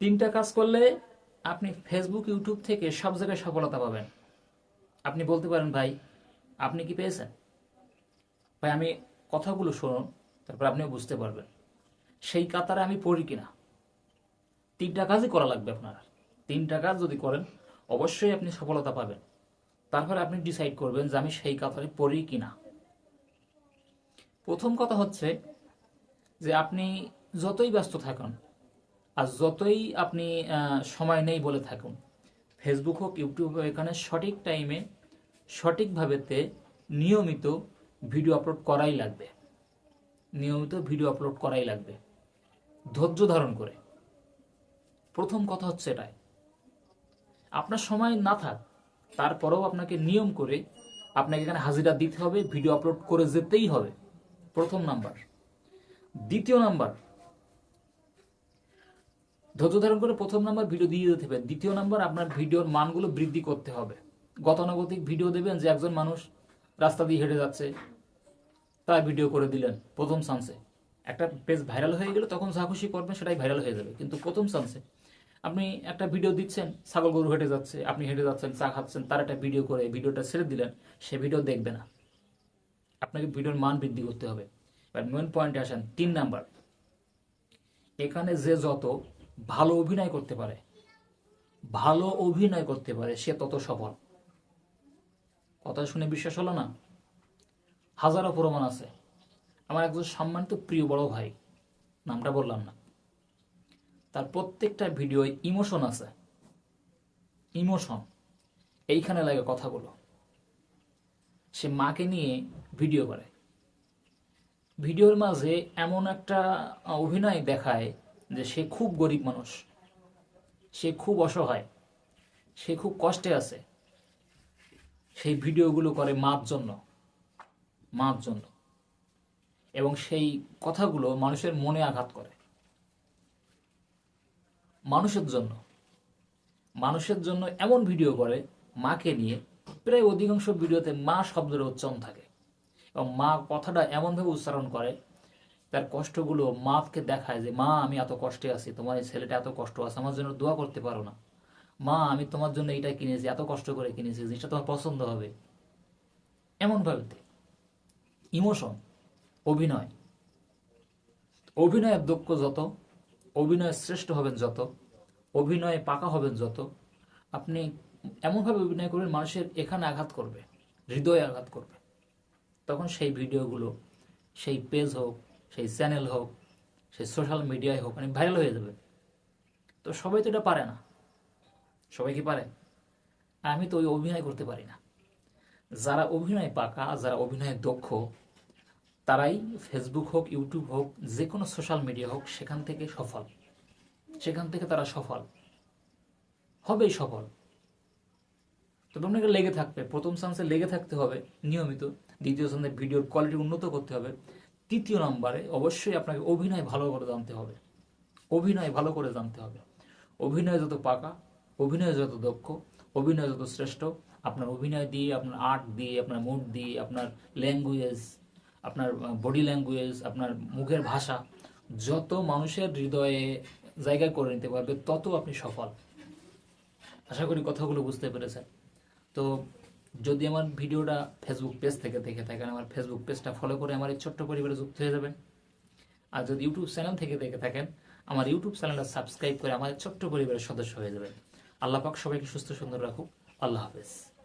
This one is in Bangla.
তিনটা কাজ করলে আপনি ফেসবুক ইউটিউব থেকে সব জায়গায় সফলতা পাবেন। আপনি বলতে পারেন, ভাই, আপনি কি পেয়েছেন? ভাই, আমি কথাগুলো শুনুন, তারপর আপনিও বুঝতে পারবেন। সেই কাতারে আমি পড়ি কিনা? তিনটা কাজই করা লাগবে আপনার। তিনটা কাজ যদি করেন, অবশ্যই আপনি সফলতা পাবেন। তারপরে আপনি ডিসাইড করবেন যে আমি সেই কাতারে পড়ি কিনা। প্রথম কথা হচ্ছে যে আপনি যতই ব্যস্ত থাকুন আর যতই আপনি সময় নেই বলে থাকুন ফেসবুক হোক ইউটিউব হোক, এখানে সঠিক টাইমে সঠিকভাবেতে নিয়মিত ভিডিও আপলোড করাই লাগবে। নিয়মিত ভিডিও আপলোড করাই লাগবে। ধৈর্য ধারণ করে। প্রথম কথা হচ্ছে এটাই। আপনার সময় না থাক, তারপরেও আপনাকে নিয়ম করে আপনাকে এখানে হাজিরা দিতে হবে ভিডিও আপলোড করে যেতেই হবে। প্রথম নাম্বার দ্বিতীয় নাম্বার ধৈর্য ধারণ করে প্রথম নাম্বার ভিডিও দিয়ে দিতে হবে। দ্বিতীয় নাম্বার, আপনার ভিডিওর মানগুলো বৃদ্ধি করতে হবে। গতানুগতিক ভিডিও দেবেন যে একজন মানুষ রাস্তা দিয়ে হেঁটে যাচ্ছে তার ভিডিও করে দিলেন প্রথম চান্সে একটা পেজ ভাইরাল হয়ে গেলে তখন যা খুশি করবেন সেটাই ভাইরাল হয়ে যাবে। কিন্তু প্রথম চান্সে আপনি একটা ভিডিও দিচ্ছেন, ছাগল গরু হেঁটে যাচ্ছে, আপনি হেঁটে যাচ্ছেন, চা খাচ্ছেন, তার একটা ভিডিও করে ভিডিওটা ছেড়ে দিলেন, সে ভিডিও দেখবে না। আপনাকে ভিডিওর মান বৃদ্ধি করতে হবে। এবার মেন পয়েন্টে আসেন, তিন নাম্বার। এখানে যে যত ভালো অভিনয় করতে পারে। ভালো অভিনয় করতে পারে, সে তত সফল। কথা শুনে বিশ্বাস হলো না? হাজারো প্রমাণ আছে। আমার একজন সম্মানিত প্রিয় বড় ভাই, নামটা বললাম না। তার প্রত্যেকটা ভিডিও ইমোশন আছে। ইমোশন। এইখানে লাগে কথাগুলো। সে মাকে নিয়ে ভিডিও করে। ভিডিওর মাঝে এমন একটা অভিনয় দেখায় যে সে খুব গরিব মানুষ। সে খুব অসহায়। সে খুব কষ্টে আছে। সেই ভিডিওগুলো করে মার জন্য। মার জন্য। এবং সেই কথাগুলো মানুষের মনে আঘাত করে। মানুষের জন্য। মানুষের জন্য এমন ভিডিও করে মাকে নিয়ে প্রায় অধিকাংশ ভিডিওতে মা শব্দের উচ্চারণ থাকে। এবং মা কথাটা এমনভাবে উচ্চারণ করে তার কষ্টগুলো মাকে দেখায় যে, মা, আমি এত কষ্টে আছি, তোমার এই ছেলেটা এত কষ্ট আছে, আমার জন্য দোয়া করতে পারো না। মা, আমি তোমার জন্য এইটা কিনেছি, এত কষ্ট করে কিনেছি জিনিসটা তোমার পছন্দ হবে। এমন ভাবে ইমোশন, অভিনয়। অভিনয়ের দক্ষ যত, অভিনয়ে শ্রেষ্ঠ হবেন যত, অভিনয়ে পাকা হবেন যত, আপনি এমনভাবে অভিনয় করবেন, মানুষের এখানে আঘাত করবে, হৃদয়ে আঘাত করবে। তখন সেই ভিডিওগুলো, সেই পেজ হোক সেই চ্যানেল হোক, সেই সোশ্যাল মিডিয়ায় হোক মানে ভাইরাল হয়ে যাবে। তো সবাই তো এটা পারে না। সবাই কি পারে? আমি তো ওই অভিনয় করতে পারি না। যারা অভিনয় পাকা, যারা অভিনয়ে দক্ষ, তারাই ফেসবুক হোক ইউটিউব হোক যে কোনো সোশ্যাল মিডিয়া হোক, সেখান থেকে সফল। সেখান থেকে তারা সফল। হবেই সফল। তবে আপনাকে লেগে থাকবে। প্রথম চান্সে লেগে থাকতে হবে, নিয়মিত। দ্বিতীয় চান্সে ভিডিওর কোয়ালিটি উন্নত করতে হবে। তৃতীয় নম্বরে অবশ্যই আপনাকে অভিনয় ভালো করে জানতে হবে। অভিনয় ভালো করে জানতে হবে। অভিনয় যত পাকা, অভিনয় যত দক্ষ, অভিনয় যত শ্রেষ্ঠ, আপনার অভিনয় দিয়ে, আপনার আর্ট দিয়ে, আপনার মুড দিয়ে, আপনার ল্যাঙ্গুয়েজ আপনার বডি ল্যাঙ্গুয়েজ আপনার মুখের ভাষা, যত মানুষের হৃদয়ে জায়গা করে নিতে পারবে, তত আপনি সফল। আশা করি কথাগুলো বুঝতে পেরেছেন। তো যদি আমার ভিডিওটা ফেসবুক পেজ থেকে দেখে থাকেন আমার ফেসবুক পেজটা ফলো করে আমার এই ছোট্ট পরিবারে যুক্ত হয়ে যাবেন। আর যদি ইউটিউব চ্যানেল থেকে দেখে থাকেন, আমার ইউটিউব চ্যানেলটা সাবস্ক্রাইব করে আমার ছোট্ট পরিবারের সদস্য হয়ে যাবেন। আল্লাহ পাক সবাইকে সুস্থ সুন্দর রাখুক। আল্লাহ হাফেজ।